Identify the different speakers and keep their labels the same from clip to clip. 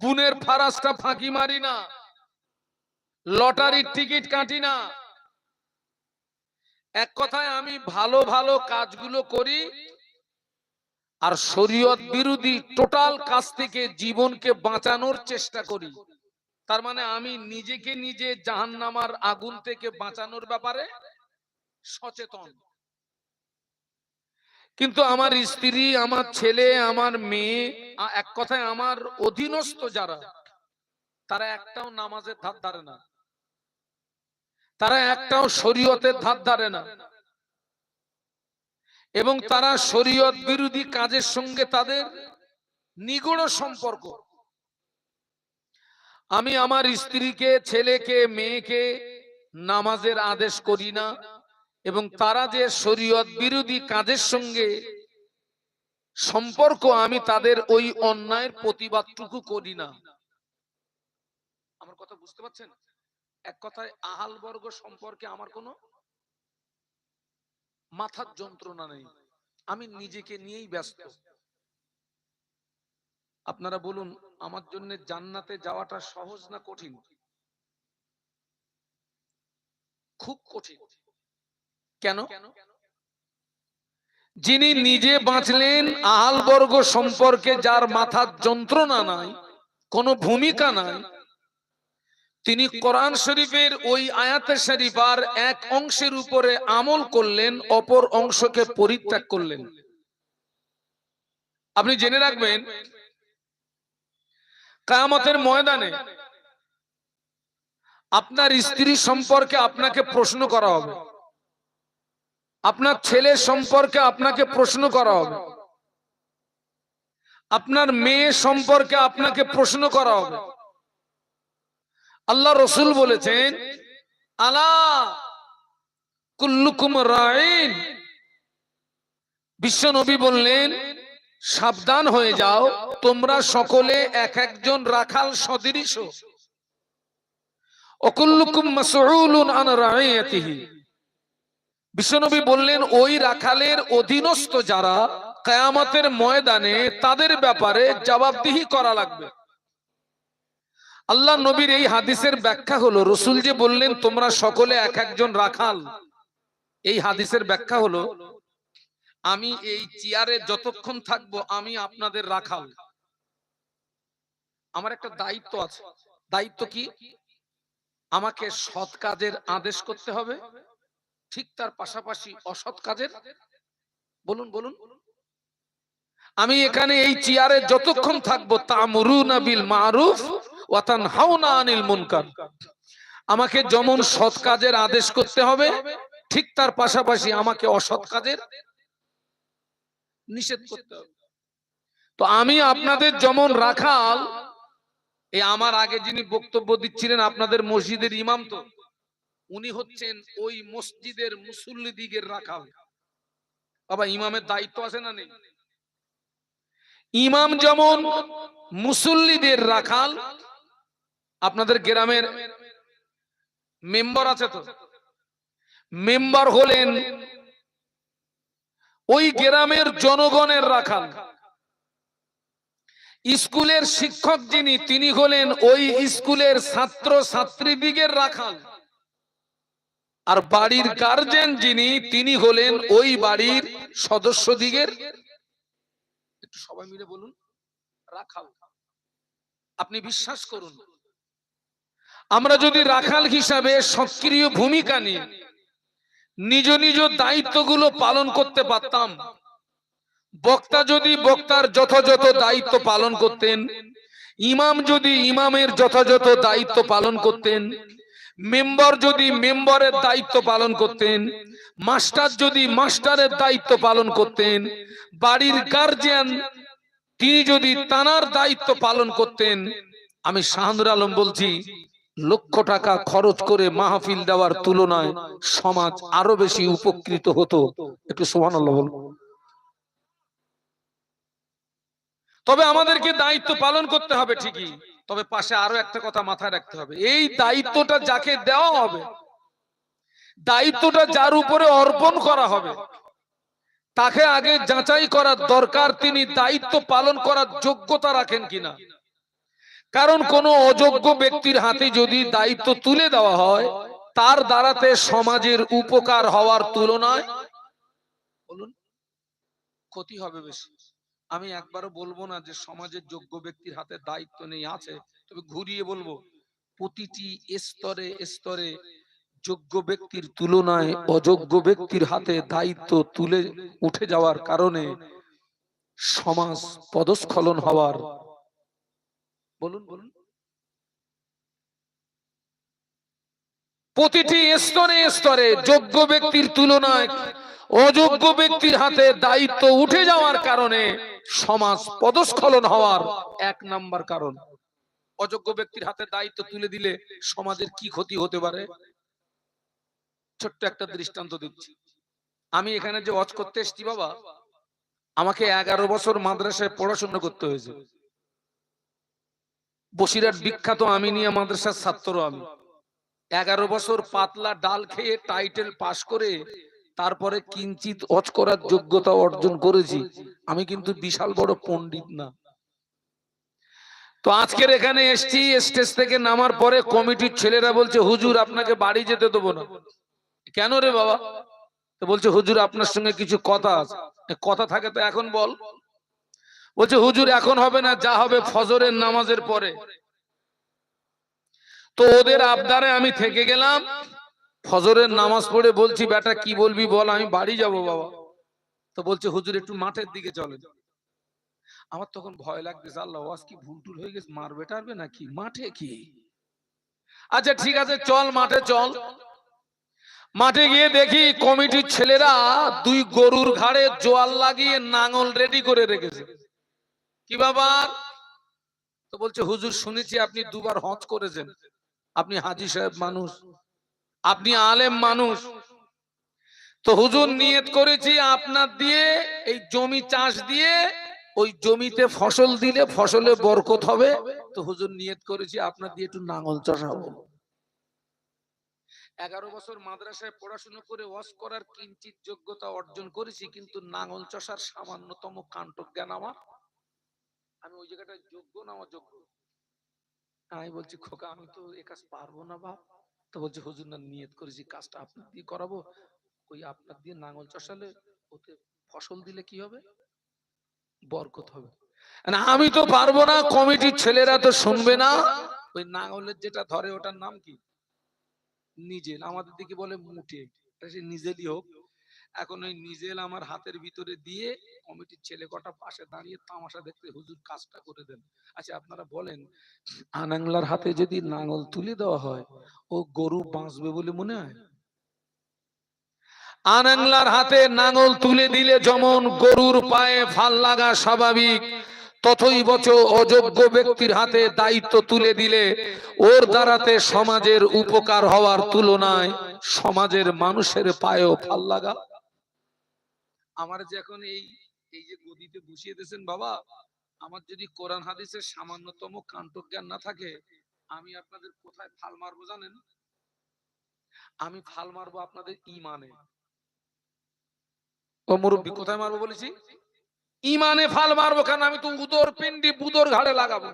Speaker 1: বুনের ফারাসটা ফাঁকি মারি না। লটারির টিকিট কাটি না। এক কথায় আমি ভালো ভালো কাজগুলো করি আর শরীয়ত বিরোধী টোটাল কাজ থেকে জীবনকে বাঁচানোর চেষ্টা করি। তার মানে আমি নিজেকে নিজে জাহান্নামার আগুন থেকে বাঁচানোর ব্যাপারে সচেতন। কিন্তু আমার স্ত্রী, আমার ছেলে, আমার মেয়ে এক কথায় আমার অধীনস্থ যারা, তারা একটাও নামাজের ধার ধারে না। তারা একটাও শরীয়তের ধার ধারে না। এবং তারা শরীয়ত বিরোধী কাজের সঙ্গে তাদের নিগড় সম্পর্ক। আমি আমার স্ত্রীকে, ছেলেকে, মেয়েকে নামাজের আদেশ করি না এবং তারা যে শরীয়ত বিরোধী কাজের সঙ্গে সম্পর্ক আমি তাদের ওই অন্যায়ের প্রতিবাদটুকু করি না। আমার কথা বুঝতে পারছেন? এক কথায় আহাল বর্গ সম্পর্কে আমার কোনো মাথার যন্ত্রণা নেই। আমি নিজেকে নিয়েই ব্যস্ত। আপনারা বলুন, আমার জন্য জান্নাতে যাওয়াটা সহজ না কঠিন? খুব কঠিন। কেন? যিনি নিজে বাঁচলেন আহাল বর্গ সম্পর্কে যার মাথার যন্ত্রণা নাই, কোনো ভূমিকা নাই, তিনি কোরআন শরীফের ওই আয়াতে শরীফার এক অংশের উপরে আমল করলেন, অপর অংশকে পরিত্যাগ করলেন। আপনি জেনে রাখবেন, কায়ামতের ময়দানে আপনার স্ত্রী সম্পর্কে আপনাকে প্রশ্ন করা হবে। আপনার ছেলে সম্পর্কে আপনাকে প্রশ্ন করা হবে। আপনার মেয়ে সম্পর্কে আপনাকে প্রশ্ন করা হবে। আল্লাহ রসুল বলেছেন, আলা কুল্লুকুম রাইন বিশ্ব নবী বললেন, সাবধান হয়ে যাও, তোমরা সকলে এক একজন রাখাল সদৃশ। অকুল্লুকুম মাসউলুন আন রাইয়াতিহি বিশ্বনবী বললেন, ওই রাখালের অধীনস্থ যারা কায়ামতের ময়দানে তাদের ব্যাপারে জবাবদিহি করা লাগবে। আল্লাহ নবীর এই হাদিসের ব্যাখ্যা হলো, রসুল যে বললেন, তোমরা সকলে এক একজন রাখাল। এই হাদিসের ব্যাখ্যা হলো, আমি এই চেয়ারে যতক্ষণ থাকব আমি আপনাদের রাখাল। আমার একটা দায়িত্ব আছে। দায়িত্ব কি? আমাকে সৎ কাজের আদেশ করতে হবে। ঠিক তার পাশাপাশি অসৎ কাজের? বলুন বলুন। আমি এখানে এই চেয়ারে যতক্ষণ থাকব তামরুনা বিল মারুফ ওয়াতান হাওনা আনিল মুনকার। আমাকে যেমন সৎ কাজের আদেশ করতে হবে ঠিক তার পাশাপাশি আমাকে অসৎ কাজের নিষেধ করতে হবে। তো আমি আপনাদের যেমন রাখাল এই আমার আগে যিনি বক্তব্য দিচ্ছিলেন আপনাদের মসজিদের ইমাম তো উনি হচ্ছেন ওই মসজিদের মুসল্লি দিগের রাখাল। বাবা, ইমামের দায়িত্ব আছে না নেই? ইমাম যেমন মুসল্লিদের রাখাল, আপনাদের গ্রামের মেম্বার আছে তো? মেম্বার হলেন ওই গ্রামের জনগণের রাখাল। স্কুলের শিক্ষক যিনি, তিনি হলেন ওই স্কুলের ছাত্র ছাত্রীদিগের রাখাল। আর বাড়ির গার্জেন যিনি, তিনি হলেন ওই বাড়ির সদস্যদিগের একটু সবাই মিলে বলুন, রাখাল, আপনি বিশ্বাস করুন। আমরা যদি রাখাল হিসাবে সক্রিয় ভূমিকা নিয়ে নিজ নিজ দায়িত্বগুলো পালন করতে পারতাম। বক্তা যদি বক্তার যথাযথ দায়িত্ব পালন করতেন, ইমাম যদি ইমামের যথাযথ দায়িত্ব পালন করতেন মেম্বার যদি মেম্বারের দায়িত্ব পালন করতেন, মাস্টার যদি মাস্টারের দায়িত্ব পালন করতেন, বাড়ির গার্জিয়ান তিনি যদি তানার দায়িত্ব পালন করতেন, আমি শাহানুর আলম বলছি, লক্ষ টাকা খরচ করে মাহফিল দেওয়ার তুলনায় সমাজ আরও বেশি উপকৃত হতো। একটু সোহান তবে আমাদেরকে দায়িত্ব পালন করতে হবে ঠিকই। তবে পাশে আরও একটা কথা মাথায় রাখতে হবে। এই দায়িত্বটা যাকে দেওয়া হবে, দায়িত্বটা যার উপরে অর্পণ করা হবে, তাকে আগে যাচাই করার দরকার, তিনি দায়িত্ব পালন করার যোগ্যতা রাখেন কিনা। কারণ কোন অযোগ্য ব্যক্তির হাতে যদি দায়িত্ব তুলে দেওয়া হয়, তার দ্বারাতে সমাজের উপকার হওয়ার তুলনায়, বলুন, ক্ষতি হবে বেশি। আমি একবারও বলব না যে সমাজের যোগ্য ব্যক্তির হাতে দায়িত্ব নেই, আছে। তবে ঘুরিয়ে বলব, প্রতিটি স্তরে স্তরে যোগ্য ব্যক্তির তুলনায় অযোগ্য ব্যক্তির হাতে দায়িত্ব তুলে উঠে যাওয়ার কারণে সমাজ পদস্খলন হওয়ার বলুন বলুন। প্রতিটি স্তরে স্তরে যোগ্য ব্যক্তির তুলনায় অযোগ্য ব্যক্তির হাতে দায়িত্ব উঠে যাওয়ার কারণে সমাজ পদস্খলন হওয়ার এক নাম্বার কারণ। অযোগ্য ব্যক্তির হাতে দায়িত্ব তুলে দিলে সমাজের কি ক্ষতি হতে পারে? ছোট্ট একটা দৃষ্টান্ত দিচ্ছি। আমি এখানে যে ওয়াজ করতে এসেছি বাবা, আমাকে এগারো বছর মাদ্রাসায় পড়াশোনা করতে হয়েছে। বসিরহাট বিখ্যাত আমিনিয়া মাদ্রাসার ছাত্র আমি। এগারো বছর পাতলা ডাল খেয়ে টাইটেল পাশ করে তারপরে কিঞ্চিত অচ করার যোগ্যতা অর্জন করেছি। আমি কিন্তু বিশাল বড় পণ্ডিত না। তো আজকের এখানে এসছি, স্টেজ থেকে নামার পরে কমিটির ছেলেরা বলছে, হুজুর, আপনাকে বাড়ি যেতে দেবো না। কেন রে বাবা? বলছে, হুজুর, আপনার সঙ্গে কিছু কথা আছে। কথা থাকে তো এখন বল। বলছে, হুজুর, এখন হবে না, যা হবে ফজরের নামাজের পরে। তো ওদের আবদারে আমি থেকে গেলাম। ফজরের নামাজ পড়ে বলছি, বেটা, কি বলবি বল, আমি বাড়ি যাব বাবা। তো বলছে, হুজুর, একটু মাঠের দিকে চলে আমার তখন ভয় লাগতেছে, আল্লাহ কি ভুল হয়ে গেছে? মারবে টারবে নাকি? মাঠে কি? আচ্ছা ঠিক আছে, চল মাঠে চল। মাঠে গিয়ে দেখি কমিটির ছেলেরা দুই গরুর ঘাড়ে জোয়াল লাগিয়ে নাঙল রেডি করে রেখেছে। কি বাবা তো বলছে, হুজুর, শুনেছি আপনি দুবার হজ করেছেন। আপনি হাজি সাহেব মানুষ। আপনি আলেম মানুষ। তো হুজুর নিয়ত করেছি আপনার দিয়ে এই জমি চাষ দিয়ে ওই জমিতে ফসল দিলে ফসলে বরকত হবে। তো হুজুর নিয়ত করেছি আপনার দিয়ে একটু নাঙল চষাবো এগারো বছর মাদ্রাসায় পড়াশোনা করে ওয়াজ করার কিঞ্চিত যোগ্যতা অর্জন করেছি, কিন্তু নাঙল চষার সামান্যতম কাণ্টক জ্ঞান আমার। আমি ওই জায়গাটায় যোগ্য না আমার যোগ্য আমি বলছি খোকা, আমি তো এ কাজ পারব না বাপ। তো বলছে, হুজুর, না, নিয়ত করেছি কাজটা আপনার দিয়ে করাবো, ওই আপনার দিয়ে নাঙল চষালে ওতে ফসল দিলে কি হবে? বরকত হবে। আমি তো পারব না, কমিটির ছেলেরা তো শুনবে না। ওই নাঙলের যেটা ধরে, ওটার নাম কি? নিজেল আমাদের দিকে বলে মুঠে। নিজেরই হোক। এখন ওই নিজেল আমার হাতের ভিতরে দিয়ে কমিটির ছেলে কটা পাশে দাঁড়িয়ে তামাশা দেখতে হুজুর কাজটা করে দেন। আচ্ছা আপনারা বলেন, আনাংলার হাতে যদি নাঙল তুলে দেওয়া হয়, ও গরু বাঁচবে বলে মনে হয়? আনাংলার হাতে নাঙল তুলে দিলে যেমন গরুর পায়ে ফাল লাগা স্বাভাবিক তথই বছর অযোগ্য ব্যক্তির হাতে দায়িত্ব তুলে দিলে ওর দ্বারাতে সমাজের উপকার হওয়ার তুলনায় সমাজের মানুষের পায়েও ফাল লাগা আমার যে এখন এই এই যে গদিতে বসিয়ে দিয়েছেন বাবা, আমার যদি কোরআন হাদিসের সামান্যতম কাণ্টক জ্ঞান না থাকে, আমি আপনাদের কোথায় ফাল মারবো জানেন? আমি ফাল মারবো আপনাদের ইমানে। ও মুরব্বী, কোথায় মারবো বলেছি? ইমানে ফাল মারবো কেন আমি তো উদর পিন্ডি বুদর ঘাড়ে লাগাবো।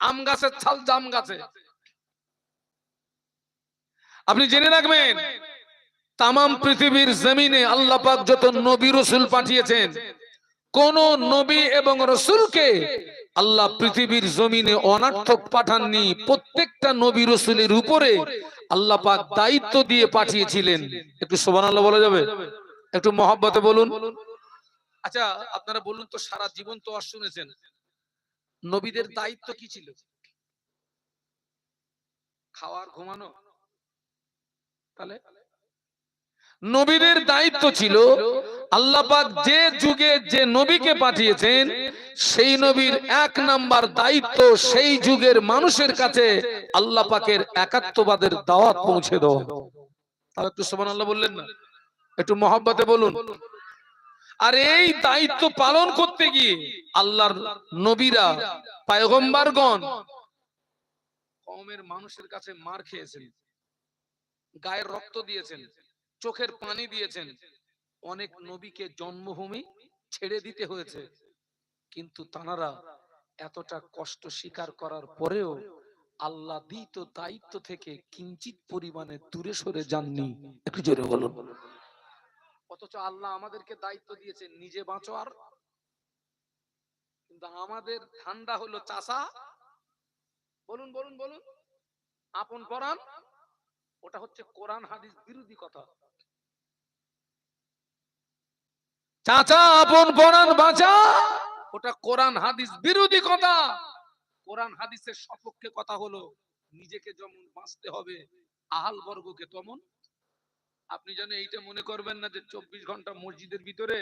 Speaker 1: আম গাছের ছাল জাম গাছে। আপনি জেনে রাখবেন তামাম পৃথিবীর জমিনে আল্লাহ পাক যত নবী রসুল পাঠিয়েছেন, কোন নবী এবং রসুলকে আল্লাহ পৃথিবীর জমিনে অনার্থক পাঠাননি, প্রত্যেকটা নবী রসুলের উপরে আল্লাহ পাক দায়িত্ব দিয়ে পাঠিয়েছিলেন। একটু সোবান আল্লাহ বলা যাবে? একটু মহব্বতে বলুন। আচ্ছা আপনারা বলুন তো, সারা জীবন তো আর শুনেছেন। নবীদের দায়িত্ব কি ছিল? খাওয়ার ঘুমানো? তাহলে? নবীদের দায়িত্ব ছিল, আল্লাহ পাক যে যুগে যে নবীকে পাঠিয়েছেন, সেই নবীর এক নাম্বার দায়িত্ব সেই যুগের মানুষের কাছে আল্লাহ পাকের একাত্মবাদের দাওয়াত পৌঁছে দেওয়া তাহলে একটু সমান আল্লাহ বললেন না? একটু মহব্বতে বলুন। আর এই দায়িত্ব পালন করতে গিয়ে আল্লাহর নবীরা, পায়গম্বারগণ কমের মানুষের কাছে মার খেয়েছেন গায়ের রক্ত দিয়েছেন। চোখের পানি দিয়েছেন। অনেক নবীকে জন্মভূমি ছেড়ে দিতে হয়েছে। কিন্তু তানারা এতটা কষ্ট স্বীকার করার পরেও আল্লাহ দিত দায়িত্ব থেকে কিঞ্চিত পরিমাণে দূরে সরে যাননি। একটু জোরে বলুন। অথচ আল্লাহ আমাদেরকে দায়িত্ব দিয়েছে নিজে বাঁচো আর কিন্তু আমাদের ঠান্ডা হলো চাষা। বলুন বলুন বলুন। আপন পরাণ, ওটা হচ্ছে কোরআন হাদিস বিরোধী কথা। চাচা, আপন পরাণ বাঁচা। ওটা কোরআন, হাদিস বিরোধী কথা। কোরআন, হাদিসের সপক্ষে কথা হলো, নিজেকে যেমন বাঁচতে হবে, আহাল বর্গকে তেমন। আপনি যেন এইটা মনে করবেন না যে চব্বিশ ঘণ্টা মসজিদের ভিতরে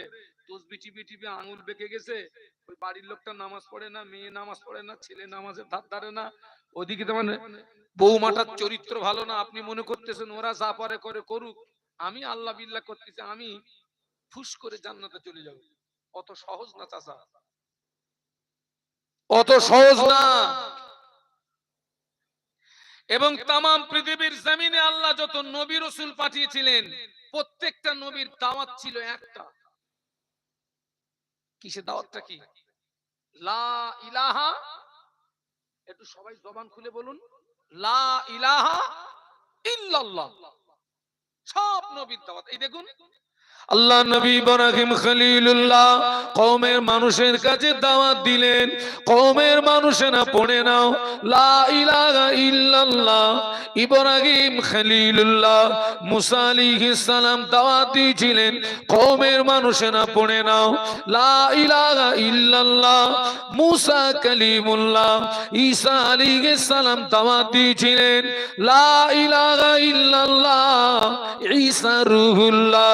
Speaker 1: তসবি টিপি টিপি আঙুল বেঁকে গেছে, ওই বাড়ির লোকটা নামাজ পড়ে না, মেয়ে নামাজ পড়ে না, ছেলে নামাজের ধার ধারে না। ওদিকে তো মানে বৌমাটার চরিত্র ভালো না, আপনি মনে করতেছেন ওরা যা পারে করে করুক। আমি আল্লাহ বিল্লাহ করতেছি, আমি ফুস করে জান্নাতে চলে যাব। অত সহজ না চাচা? অত সহজ না। এবং তাম পৃথিবীর জমিনে আল্লাহ যত নবী রসুল পাঠিয়েছিলেন প্রত্যেকটা নবীর দাওয়াত ছিল একটা। কিসের দাওয়াতটা কি? লা ইলাহা একটু সবাই জবান খুলে বলুন। লা ইলাহা ইল্লাল্লাহ। সব নবীর দাওয়াত। এই দেখুন আল্লাহ নবী ইব্রাহিম খলিলুল্লাহ, কওমের মানুষের কাছে দাওয়াত দিলেন। কওমের মানুষেরা পড়ে নাও, লা ইলাহা ইল্লাল্লাহ, ইব্রাহিম খলিলুল্লাহ, মুসা আলাইহিস সালাম দাওয়াত দিয়েছিলেন। কওমের মানুষেরা পড়ে নাও, লা ইলাহা ইল্লাল্লাহ, মুসা কালিমুল্লাহ, ঈসা আলাইহিস সালাম দাওয়াত দিয়েছিলেন। লা ইলাহা ইল্লাল্লাহ, ঈসা রূহুল্লাহ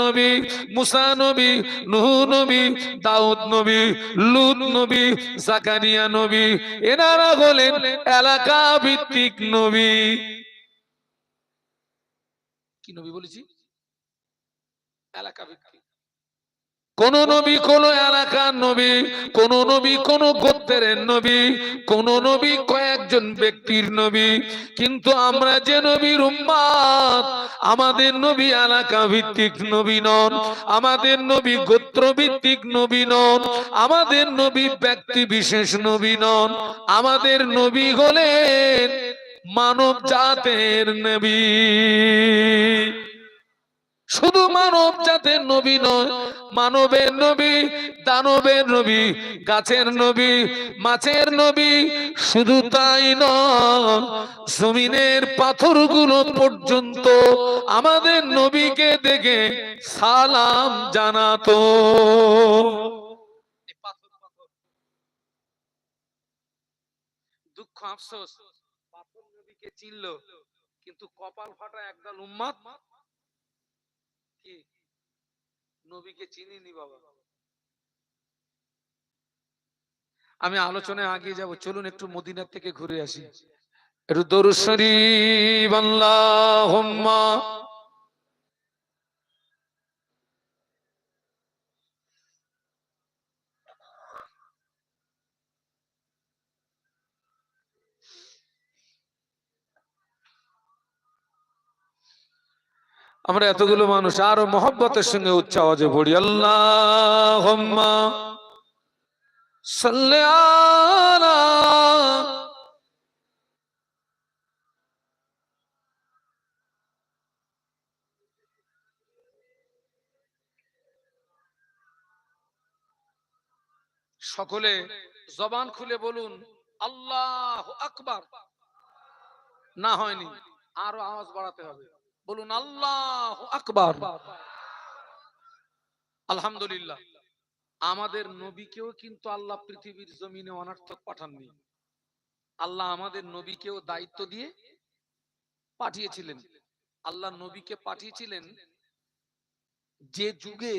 Speaker 1: নবী, মুসা নবী, নুহ নবী, দাউদ নবী, লুত নবী, জাকারিয়া নবী, এনারা হলেন এলাকা ভিত্তিক নবী। কি নবী বলেছি? এলাকা ভিত্তিক। কোন নবী, কোন এলাকার নবী, কোন নবী, কোন গোত্রের নবী, কোন নবী কয়েকজন ব্যক্তির নবী। কিন্তু আমরা যে নবীর উম্মাদ, আমাদের নবী এলাকা ভিত্তিক নবী নন, আমাদের নবী গোত্র ভিত্তিক নবী নন, আমাদের নবী ব্যক্তি বিশেষ নবী নন, আমাদের নবী হলেন মানব জাতের নবী। শুধু মানব জাতের নবী নয়, মানবের নবী, দানবের নবী, গাছের নবী, মাছের নবী, শুধু তাই নয়, জমিনের পাথরগুলো পর্যন্ত আমাদের নবীকে দেখে সালাম জানাতো। দুঃখ, আফসোস, পাথর নবীকে চিনল, কিন্তু কপাল ফাটা একদল উম্মাদ কি? নবীকে চিনিনি বাবা। আমি আলোচনায় আগে যাব, চলুন একটু মদিনার থেকে ঘুরে আসি। একটু বাংলা শরীফ আমরা এতগুলো মানুষ আরও মহব্বতের সঙ্গে উচ্চ পড়ি। আল্লাহ সকলে জবান খুলে বলুন, আল্লাহ আকবার। না হয়নি, আরও আওয়াজ বাড়াতে হবে। বলুন, আল্লাহ আকবার। আলহামদুলিল্লাহ। আমাদের নবীকেও কিন্তু আল্লাহ পৃথিবীর জমিনে অনার্থক পাঠাননি। আল্লাহ আমাদের নবীকেও দায়িত্ব দিয়ে পাঠিয়েছিলেন। আল্লাহ নবীকে পাঠিয়েছিলেন যে যুগে